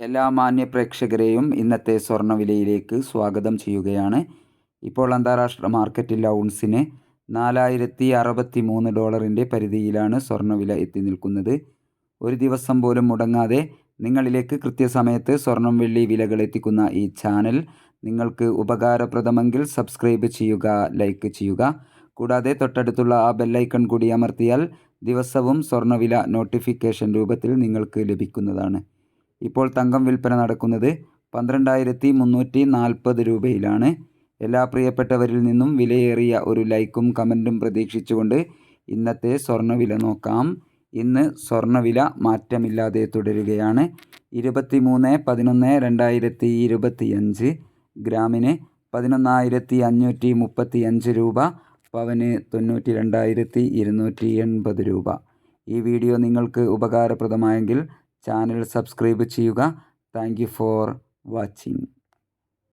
എല്ലാ മാന്യ പ്രേക്ഷകരെയും ഇന്നത്തെ സ്വർണവിലയിലേക്ക് സ്വാഗതം ചെയ്യുകയാണ്. ഇപ്പോൾ അന്താരാഷ്ട്ര മാർക്കറ്റിൽ ഔൺസിന് നാലായിരത്തി അറുപത്തി മൂന്ന് ഡോളറിന്റെ പരിധിയിലാണ് സ്വർണവില എത്തി നിൽക്കുന്നത്. ഒരു ദിവസം പോലും മുടങ്ങാതെ നിങ്ങളിലേക്ക് കൃത്യസമയത്ത് സ്വർണം വെള്ളി വിലകൾ എത്തിക്കുന്ന ഈ ചാനൽ നിങ്ങൾക്ക് ഉപകാരപ്രദമെങ്കിൽ സബ്സ്ക്രൈബ് ചെയ്യുക ലൈക്ക് ചെയ്യുക. കൂടാതെ തൊട്ടടുത്തുള്ള ആ ബെല്ലൈക്കൺ കൂടി അമർത്തിയാൽ ദിവസവും സ്വർണവില നോട്ടിഫിക്കേഷൻ രൂപത്തിൽ നിങ്ങൾക്ക് ലഭിക്കുന്നതാണ്. ഇപ്പോൾ തങ്കം വിൽപ്പന നടക്കുന്നത് പന്ത്രണ്ടായിരത്തി മുന്നൂറ്റി നാൽപ്പത് രൂപയിലാണ്. എല്ലാ പ്രിയപ്പെട്ടവരിൽ നിന്നും വിലയേറിയ ഒരു ലൈക്കും കമന്റും പ്രതീക്ഷിച്ചുകൊണ്ട് ഇന്നത്തെ സ്വർണവില നോക്കാം. ഇന്ന് സ്വർണവില മാറ്റമില്ലാതെ തുടരുകയാണ്. ഇരുപത്തി മൂന്ന് പതിനൊന്ന് രണ്ടായിരത്തി ഇരുപത്തിയഞ്ച് ഗ്രാമിന് പതിനൊന്നായിരത്തി അഞ്ഞൂറ്റി മുപ്പത്തി അഞ്ച് രൂപ പവന് തൊണ്ണൂറ്റി രണ്ടായിരത്തി ഇരുന്നൂറ്റി എൺപത് രൂപ. ഈ വീഡിയോ നിങ്ങൾക്ക് ഉപകാരപ്രദമായെങ്കിൽ ചാനൽ സബ്സ്ക്രൈബ് ചെയ്യുക. Thank for watching.